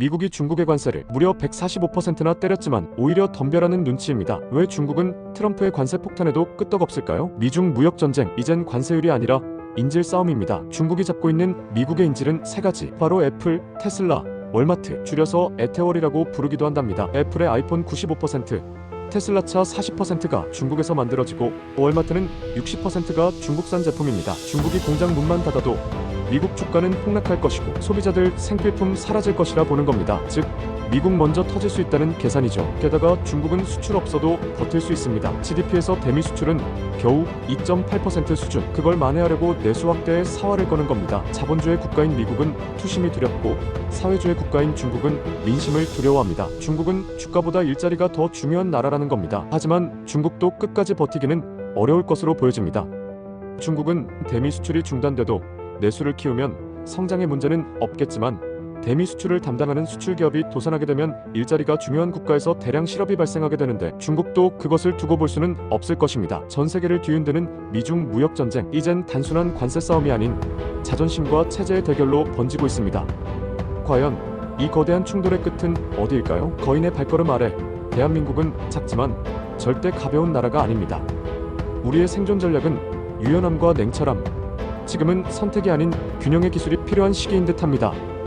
미국이 중국의 관세를 무려 145%나 때렸지만 오히려 덤벼라는 눈치입니다. 왜 중국은 트럼프의 관세 폭탄에도 끄떡없을까요? 미중 무역 전쟁 이젠 관세율이 아니라 인질 싸움입니다. 중국이 잡고 있는 미국의 인질은 세 가지. 바로 애플, 테슬라, 월마트, 줄여서 에테월이라고 부르기도 한답니다. 애플의 아이폰 95%, 테슬라 차 40%가 중국에서 만들어지고 월마트는 60%가 중국산 제품입니다. 중국이 공장 문만 닫아도 미국 주가는 폭락할 것이고 소비자들 생필품 사라질 것이라 보는 겁니다. 즉 미국 먼저 터질 수 있다는 계산이죠. 게다가 중국은 수출 없어도 버틸 수 있습니다. GDP에서 대미 수출은 겨우 2.8% 수준. 그걸 만회하려고 내수 확대에 사활을 거는 겁니다. 자본주의 국가인 미국은 투심이 두렵고 사회주의 국가인 중국은 민심을 두려워합니다. 중국은 주가보다 일자리가 더 중요한 나라라는 겁니다. 하지만 중국도 끝까지 버티기는 어려울 것으로 보여집니다. 중국은 대미 수출이 중단돼도 내수를 키우면 성장의 문제는 없겠지만 대미 수출을 담당하는 수출 기업이 도산하게 되면 일자리가 중요한 국가에서 대량 실업이 발생하게 되는데 중국도 그것을 두고 볼 수는 없을 것입니다. 전 세계를 뒤흔드는 미중 무역 전쟁 이젠 단순한 관세 싸움이 아닌 자존심과 체제의 대결로 번지고 있습니다. 과연 이 거대한 충돌의 끝은 어디일까요? 거인의 발걸음 아래 대한민국은 작지만 절대 가벼운 나라가 아닙니다. 우리의 생존 전략은 유연함과 냉철함, 지금은 선택이 아닌 균형의 기술이 필요한 시기인 듯합니다.